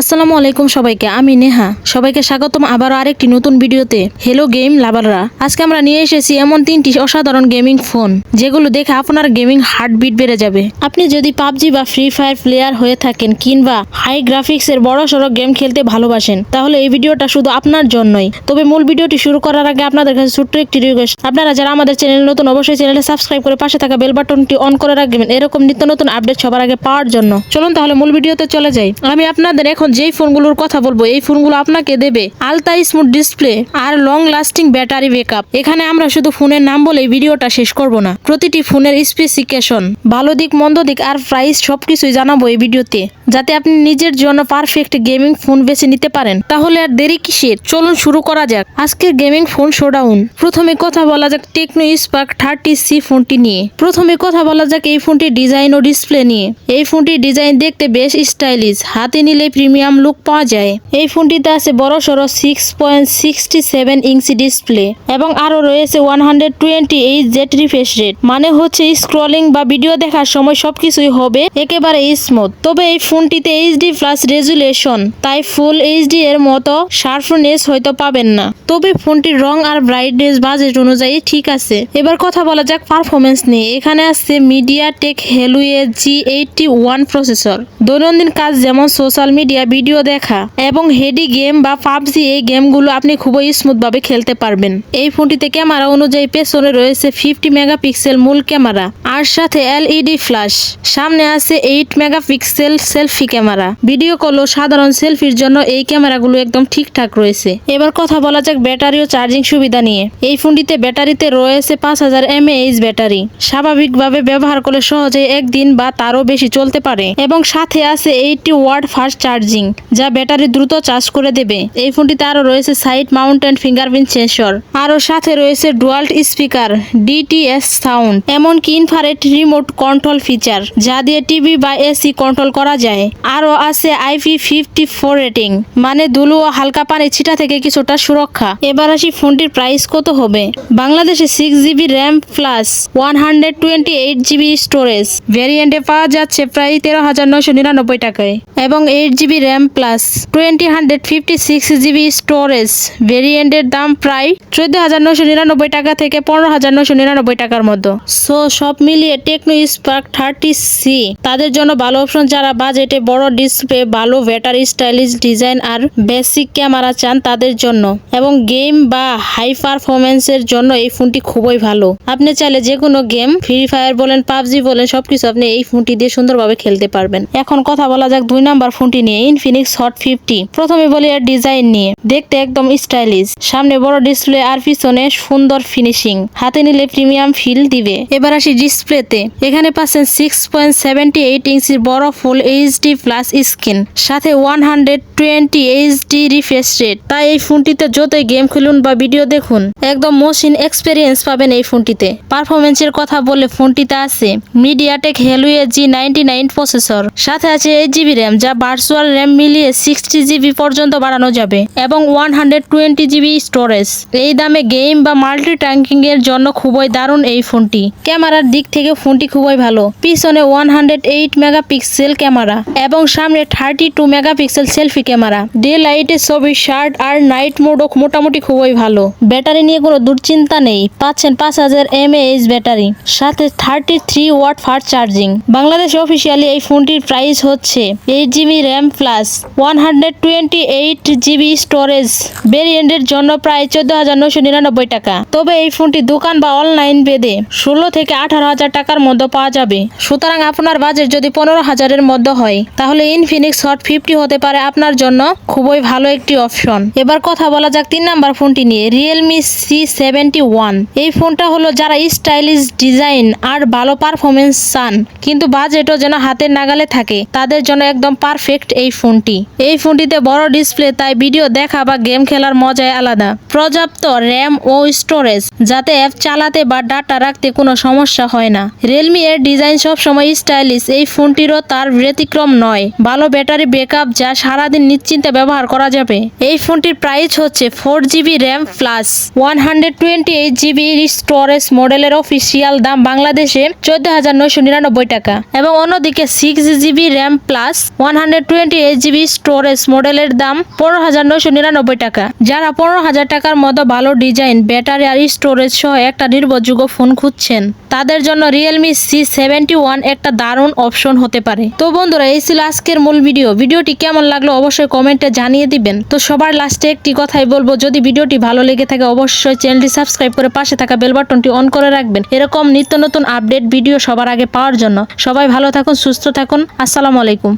আসসালামু আলাইকুম সবাইকে, আমি নেহা। সবাইকে স্বাগতম আবারও আরেকটি নতুন ভিডিওতে। হ্যালো গেম লাভাররা আজকে আমরা নিয়ে এসেছি এমন তিনটি অসাধারণ গেমিং ফোন যেগুলো দেখে আপনার গেমিং হার্টবিট বেড়ে যাবে। আপনি যদি পাবজি বা ফ্রি ফায়ার প্লেয়ার হয়ে থাকেন কিংবা হাই গ্রাফিক্সের বড় সড়ো গেম খেলতে ভালোবাসেন, তাহলে এই ভিডিওটা শুধু আপনার জন্যই। তবে মূল ভিডিওটি শুরু করার আগে আপনাদের কাছে ছোট্ট একটি রিকোয়েস্ট আপনারা যারা আমাদের চ্যানেল নতুন, অবশ্যই চ্যানেলে সাবস্ক্রাইব করে পাশে থাকা বেল বাটনটি অন করে রাখবেন। এরকম নিত্য নতুন আপডেট সবার আগে পাওয়ার জন্য। চলুন তাহলে মূল ভিডিওতে চলে যাই। আমি আপনাদের এখন যেই ফোনগুলোর কথা বলব, এই ফোনগুলো আপনাকে দেবে আলতা স্মুথ ডিসপ্লে আর লং লাস্টিং ব্যাটারি ব্যাকআপ। এখানে আমরা শুধু ফোনের নাম বলে ভিডিওটা শেষ করব না, প্রতিটি ফোনের স্পেসিফিকেশন ভালো দিক, মন্দ দিক আর প্রাইস সবকিছুই জানাব এই ভিডিওতে। যাতে আপনি নিজের জন্য পারফেক্ট গেমিং ফোন বেছে নিতে পারেন। তাহলে আর দেরি কিসের? চলুন শুরু করা যাক। আজকের গেমিং ফোন শোডাউন প্রথমে কথা বলা যাক টেকনো স্পার্ক থার্টি সি ফোনটি নিয়ে। প্রথমে কথা বলা যাক এই ফোনটির ডিজাইন ও ডিসপ্লে নিয়ে। এই ফোনটির ডিজাইন দেখতে বেশ স্টাইলিশ হাতে নিলে প্রিমিয়াম লুক পাওয়া যায়। এই ফোনটিতে আছে বড় সড়ো six point sixty seven inch display এবং আরও রয়েছে one hundred twenty H Z refresh rate মানে হচ্ছে স্ক্রলিং বা ভিডিও দেখার সময় সবকিছুই হবে একেবারে স্মুথ তবে এই ফোনটিতে এইচডি প্লাস রেজুলেশন তাই ফুল এইচডি এর মতো শার্পনেস হয়তো পাবেন না। তবে ফোনটির রং আর ব্রাইটনেস বাজেট অনুযায়ী ঠিক আছে। এবার কথা বলা যাক পারফরমেন্স নিয়ে। এখানে আছে MediaTek Helio G eighty one processor দৈনন্দিন কাজ যেমন সোশ্যাল মিডিয়া ভিডিও দেখা এবং হেডি গেম বা পাবজি এই গেমগুলো আপনি খুবই স্মুথ ভাবে খেলতে পারবেন। এই ফোনটিতে ক্যামেরা অনুযায়ী পেছনে রয়েছে ফিফটি মেগাপিক্সেল মূল ক্যামেরা আর সাথে এলইডি ফ্ল্যাশ সামনে আছে eight megapixel selfie camera. Video call ও সাধারণ সেলফির জন্য এই ক্যামেরাগুলো একদম ঠিকঠাক রয়েছে। এবার কথা বলা যাক ব্যাটারি ও চার্জিং সুবিধা নিয়ে। এই ফোনটিতে ব্যাটারিতে রয়েছে পাঁচ হাজার এমএএইচ ব্যাটারি। স্বাভাবিকভাবে ব্যবহার করলে সহজে একদিন বা তারও বেশি চলতে পারে। এবং সাথে আছে এইটটি ওয়াট ফাস্ট চার্জিং যা ব্যাটারি দ্রুত চার্জ করে দেবে। এই ফোনটিতে আরও রয়েছে side mount mounted fingerprint sensor. আরও সাথে রয়েছে ডুয়াল্ট স্পিকার, ডিটিএস সাউন্ড, এমনকি ইনফারেট রিমোট কন্ট্রোল ফিচার, যা দিয়ে টিভি বা এসি কন্ট্রোল করা যায়। আরও আছে আইপি ফিফটি ফোর রেটিং মানে ধুলো ও হালকা পানি ছিটা থেকে কিছুটা সুরক্ষা। এবার আসি ফোনটির প্রাইস কত হবে? বাংলাদেশে six GB RAM plus one hundred twenty eight GB storage ভ্যারিয়েন্টে পাওয়া যাচ্ছে প্রায় তেরো হাজার নয়শো নিরানব্বই টাকায়। এবং eight GB RAM plus twenty hundred fifty six GB storage ভেরিয়েন্টের দাম প্রায় চোদ্দ হাজার নয়শো নিরানব্বই টাকা থেকে পনেরো হাজার নয়শো নিরানব্বই টাকার মতো সো সব মিলিয়ে টেকনো স্পার্ক থার্টি সি তাদের জন্য ভালো অপশন যারা বাজেটে বড় ডিসপ্লে ভালো ব্যাটারি স্টাইলিশ ডিজাইন আর বেসিক ক্যামেরা চান তাদের জন্য। এবং গেম বা হাই পারফরমেন্সের জন্য এই ফোনটি খুবই ভালো। আপনি চাইলে যে কোনো গেম ফ্রি ফায়ার বলেন, পাবজি বলেন, সবকিছু আপনি এই ফোনটি দিয়ে সুন্দরভাবে খেলতে পারবেন। এখন কথা বলা যাক দুই নাম্বার ফোনটি নিয়ে ইনফিনিক্স হট ফিফটি প্রথমে বলি এর ডিজাইন নিয়ে। দেখতে একদম স্টাইলিশ। সামনে বড় ডিসপ্লে আর পিছনে সুন্দর ফিনিশিং। হাতে নিলে প্রিমিয়াম ফিল দিবে। এবার আসি ডিসপ্লেতে। এখানে পাচ্ছেন সিক্স পয়েন্ট সেভেন্টি এইট ইঞ্চির বড় ফুল এইচডি প্লাস স্ক্রিন সাথে one hundred twenty HD refresh rate তাই এই ফোনটিতে যতই গেম খেলুন বা ভিডিও দেখুন, একদম মসিন এক্সপিরিয়েন্স পাবেন এই ফোনটিতে। পারফরমেন্সের কথা বলে ফোনটিতে আছে। MediaTek Helio G ninety nine processor সাথে আছে এইট জিবি র্যাম যা ভার্চুয়াল র্যাম মিলিয়ে সিক্সটি জিবি পর্যন্ত বাড়ানো যাবে এবং one hundred twenty GB storage এই দামে গেম বা মাল্টি ট্যাঙ্কিং এর জন্য খুবই দারুণ এই ফোনটি। ক্যামেরার দিক থেকে ফোনটি খুবই ভালো। পিছনে one hundred eight megapixel camera এবং সামনে thirty two megapixel selfie camera. Day লাইটে ছবি শার্ট আর নাইট মোডও মোটামুটি খুবই ভালো। ব্যাটারি নিয়ে কোনো দুশ্চিন্তা নেই। পাচ্ছেন পাঁচ হাজার এমএএইচ ব্যাটারি, সাথে thirty three watt fast charging Bangladesh officially এই ফোনটির প্রাইস হচ্ছে eight GB RAM plus one hundred twenty eight GB storage ভেরিয়েন্টের জন্য প্রায় চোদ্দ হাজার নশো নিরানব্বই টাকা। তবে এই ফোনটি দোকান বা অনলাইন বেদে ষোলো থেকে আঠারো হাজার টাকার মধ্যে পাওয়া যাবে। সুতরাং আপনার বাজেট যদি পনেরো হাজারের মধ্যে হয়, তাহলে ইনফিনিক্স হট ফিফটি হতে পারে আপনার জন্য খুবই ভালো একটি অপশন এবার কথা বলা যাক তিন নাম্বার ফোনটি নিয়ে রিয়েলমি সি সেভেন্টি ওয়ান এই ফোনটা হলো যারা স্টাইলিশ ডিজাইন আর ভালো পারফরমেন্স চান, কিন্তু বাজেটও যেন হাতের নাগালে থাকে, তাদের জন্য একদম পারফেক্ট এই ফোনটি। এই ফোনটিতে বড় ডিসপ্লে তাই ভিডিও দেখা বা গেম খেলার মজাই আলাদা। পর্যাপ্ত র্যাম ও স্টোরেজ যাতে অ্যাপ চালাতে বা ডাটা রাখতে কোনো সমস্যা হয় না। রিয়েলমি এর ডিজাইন সবসময় স্টাইলিশ, এই ফোনটিরও তার ব্যতিক্রম নয়। ভালো ব্যাটারি ব্যাকআপ যা সারাদিন নিশ্চিন্তে ব্যবহার করা যাবে। এই ফোনটির প্রাইস হচ্ছে four GB RAM plus one hundred twenty eight GB storage মডেলের অফিসিয়াল দাম বাংলাদেশে চোদ্দ হাজার নয়শো নিরানব্বই টাকা এবং অন্যদিকে six GB RAM plus one hundred twenty eight GB storage মডেলের দাম পনেরো হাজার নয়শো নিরানব্বই টাকা। যারা পনেরো হাজার টাকার মতো ভালো ডিজাইন ব্যাটারি আর স্টোরেজ সহ একটা নির্ভরযোগ্য ফোন খুঁজছেন। তাদের জন্য রিয়েলমি সি সেভেন্টি ওয়ান একটা দারুণ অপশন হতে পারে। তো বন্ধুরা, এই ছিল আজকের মূল ভিডিও। ভিডিওটি কেমন লাগল অবশ্যই কমেন্টে জানিয়ে দিবেন। তো সবার লাস্টে একটি কথাই বলব, যদি ভিডিওটি ভালো লেগে থাকে অবশ্যই চ্যানেলটি সাবস্ক্রাইব করে পাশে থাকা বেল বাটনটি অন করে রাখবেন। এরকম নিত্য নতুন আপডেট ভিডিও সবার আগে পাওয়ার জন্য। সবাই ভালো থাকুন, সুস্থ থাকুন। আসসালামু আলাইকুম।